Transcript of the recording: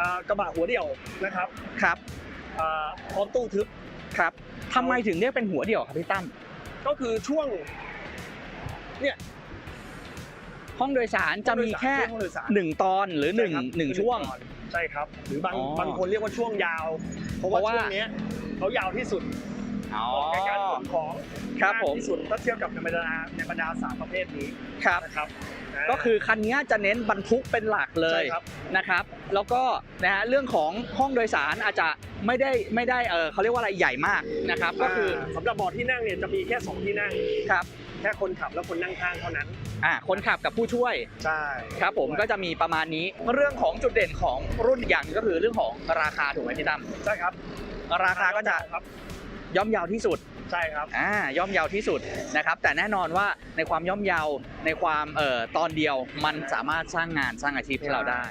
อ่ากระบะหัวเดี่ยวนะครับครับอ่าพร้อมตู้ทึบครับทำไมถึงเรียกเป็นหัวเดี่ยวครับพี่ตั้มก็คือช่วงห้องโดยสารจะมีแค่ห้องโดยสารหนึ่งตอนหรือหนึ่งใครับหนึ่งช่วงตอนใช่ครับ หรือบางอ๋อบางคนเรียกว่าช่วงยาว เพราะเพว่าราะว่าช่วงเนี้ยเขายาวที่สุดอ๋อในการขนของ ครับมากผม ที่สุดถ้าเทียบกับในบรรดาในบรรดาสามประเภทนี้ครับ นะครับ ก็คือคันนี้จะเน้นบรรทุกเป็นหลักเลใช่ยครับ นะครับ แล้วก็นะฮะเรื่องของห้องโดยสารอาจจะไม่ได้ไม่ได้เออเขาเรียกว่าอะไรใหญ่มากนะครับ ก็คือสำหรับเบาะที่นั่งเนี่ยจะมีแค่สองที่นั่ง ครับแค่คนขับและคนนั่งข้างเท่านั้น อ่าคนขับกับผู้ช่วยใช่ครับ ผมก็จะมีประมาณนี้เรื่องของจุดเด่นของรุ่นอีกอย่างหนึ่งก็คือเรื่องของราคาถูกไหมพี่ตั้มใช่ครับราคาก็จะครับย่อมเยาวที่สุด ใช่ครับอ่าย่อมเยาวที่สุดนะครับ แต่แน่นอนว่าในความย่อมเยาวในความเอ่อตอนเดียวมันสามารถสร้างงานสร้างอาชีพให้เราได้